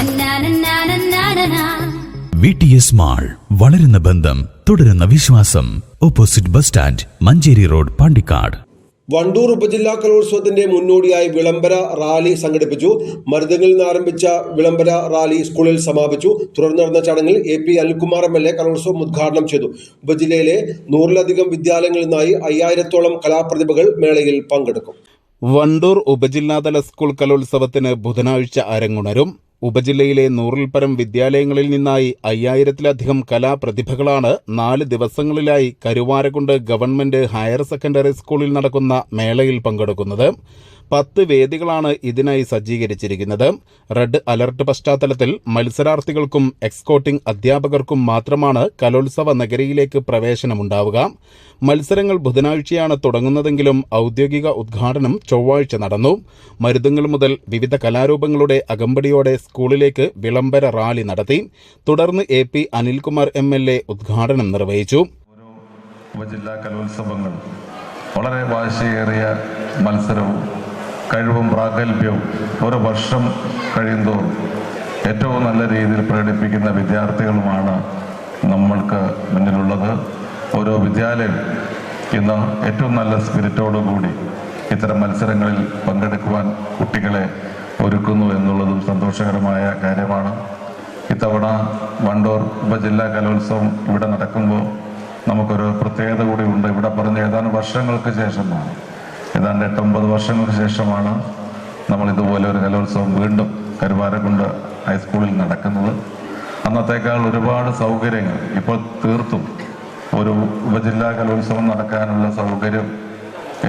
നന്നാനന്നാനന്നാനനാ. V T S mall വളരുന്ന ബന്ധം തുടരുന്ന വിശ്വാസം. Opposite bus stand Manjeri road Pandikkad. Wandoor ഉപജില്ലാ കലോത്സവത്തിന്റെ മുന്നോടിയായി വിളംബര റാലി സംഘടിപ്പിച്ചു. മരുതങ്ങളിൽ നിന്ന് ആരംഭിച്ച വിളംബര റാലി സ്കൂളിൽ സമാപിച്ചു. തുടർന്ന് നടന്ന ചടങ്ങിൽ A P Anilkumar M L A കലോത്സവം ഉദ്ഘാടനം ചെയ്തു. ഉപജില്ലയിലെ നൂറിലധികം വിദ്യാലയങ്ങളിൽ നിന്നായി അയ്യായിരത്തോളം കലാപ്രതിഭകൾ മേളയിൽ പങ്കെടുക്കും. വണ്ടൂർ ഉപജില്ലാതല സ്കൂൾ കലോത്സവത്തിന് ബുധനാഴ്ച അരങ്ങുണരും. ഉപജില്ലയിലെ നൂറിൽപ്പരം പരം വിദ്യാലയങ്ങളിൽ നിന്നായി അയ്യായിരത്തിലധികം കലാപ്രതിഭകളാണ് നാല് ദിവസങ്ങളിലായി കരുവാരക്കുണ്ട് ഗവൺമെന്റ് ഹയർ സെക്കൻഡറി സ്കൂളിൽ നടക്കുന്ന മേളയിൽ പങ്കെടുക്കുന്നത്. പത്ത് വേദികളാണ് ഇതിനായി സജ്ജീകരിച്ചിരിക്കുന്നത്. റെഡ് അലർട്ട് പശ്ചാത്തലത്തിൽ മത്സരാർത്ഥികൾക്കും എക്സ്കോട്ടിംഗ് അധ്യാപകർക്കും മാത്രമാണ് കലോത്സവ നഗരിയിലേക്ക് പ്രവേശനമുണ്ടാവുക. മത്സരങ്ങൾ ബുധനാഴ്ചയാണ് തുടങ്ങുന്നതെങ്കിലും ഔദ്യോഗിക ഉദ്ഘാടനം ചൊവ്വാഴ്ച നടന്നു. മരുതുങ്ങൾ മുതൽ വിവിധ കലാരൂപങ്ങളുടെ അകമ്പടിയോടെ സ്കൂളിലേക്ക് വിളംബര റാലി നടത്തി തുടർന്ന് A P Anilkumar M L A ഉദ്ഘാടനം നിർവഹിച്ചു. ഉപജില്ലാ കലോത്സവങ്ങൾ വളരെ വാശിയേറിയ മത്സരവും കഴിവും പ്രാഗൽഭ്യവും ഓരോ വർഷം കഴിയുന്തോറും ഏറ്റവും നല്ല രീതിയിൽ പ്രകടിപ്പിക്കുന്ന വിദ്യാർത്ഥികളുമാണ് നമ്മൾക്ക് മുന്നിലുള്ളത്. ഓരോ വിദ്യാലയം ഇന്ന് ഏറ്റവും നല്ല സ്പിരിറ്റോടുകൂടി ഇത്തരം മത്സരങ്ങളിൽ പങ്കെടുക്കുവാൻ കുട്ടികളെ ഒരുക്കുന്നു എന്നുള്ളതും സന്തോഷകരമായ കാര്യമാണ്. ഇത്തവണ വണ്ടൂർ ഉപജില്ലാ കലോത്സവം ഇവിടെ നടക്കുമ്പോൾ നമുക്കൊരു പ്രത്യേകത കൂടി ഉണ്ട്. ഇവിടെ പറഞ്ഞ ഏതാനും വർഷങ്ങൾക്ക് ശേഷമാണ്. ഏതാണ്ട് എട്ടൊമ്പത് വർഷങ്ങൾക്ക് ശേഷമാണ് നമ്മൾ ഇതുപോലെ ഒരു കലോത്സവം വീണ്ടും കരുവാരക്കുണ്ട് ഹൈസ്കൂളിൽ നടക്കുന്നത്. അന്നത്തേക്കാൾ ഒരുപാട് സൗകര്യങ്ങൾ ഇപ്പോൾ തീർത്തും. ഒരു ഉപജില്ലാ കലോത്സവം നടക്കാനുള്ള സൗകര്യം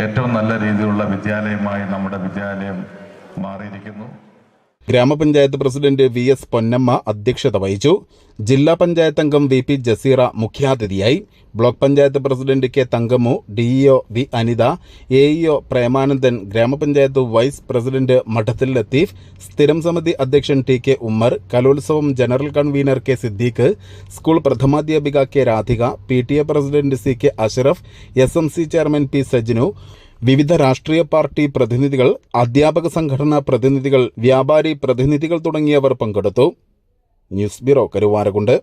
ഏറ്റവും നല്ല രീതിയിലുള്ള വിദ്യാലയമായി നമ്മുടെ വിദ്യാലയം മാറിയിരിക്കുന്നു. ഗ്രാമപഞ്ചായത്ത് പ്രസിഡന്റ് വി എസ് പൊന്നമ്മ അധ്യക്ഷത വഹിച്ചു. ജില്ലാ പഞ്ചായത്ത് അംഗം വി പി ജസീറ മുഖ്യാതിഥിയായി. Block panchayat president K Thankammu DEO V Anitha AEO Premanandan ഗ്രാമപഞ്ചായത്ത് വൈസ് പ്രസിഡന്റ് മഠത്തിൽ ലത്തീഫ് സ്ഥിരം സമിതി അധ്യക്ഷൻ ടി കെ ഉമ്മർ കലോത്സവം general convener K Siddique school പ്രഥമാധ്യാപിക K Radhika P T A president C K Ashraf S M C chairman P Sajnu വിവിധ രാഷ്ട്രീയ party പ്രതിനിധികൾ അധ്യാപക സംഘടനാ പ്രതിനിധികൾ വ്യാപാരി പ്രതിനിധികൾ തുടങ്ങിയവർ പങ്കെടുത്തു. News bureau Karuvarakundu.